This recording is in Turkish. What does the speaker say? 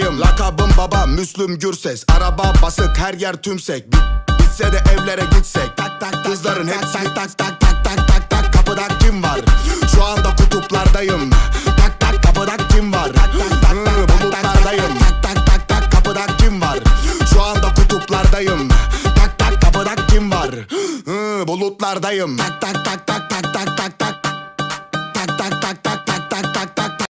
Bulutlardayım Lakabım baba Müslüm Gürses Araba basık her yer tümsek Bit- Bitse de evlere gitsek Tak tak tak Kızların hepsi tak tak tak tak tak tak tak kapıda kim var Şu anda kutuplardayım Tak tak kapıda kim var Hı, Bulutlardayım Tak tak tak tak kapıda kim var Şu anda kutuplardayım Tak tak kapıda kim var Bulutlardayım Tak tak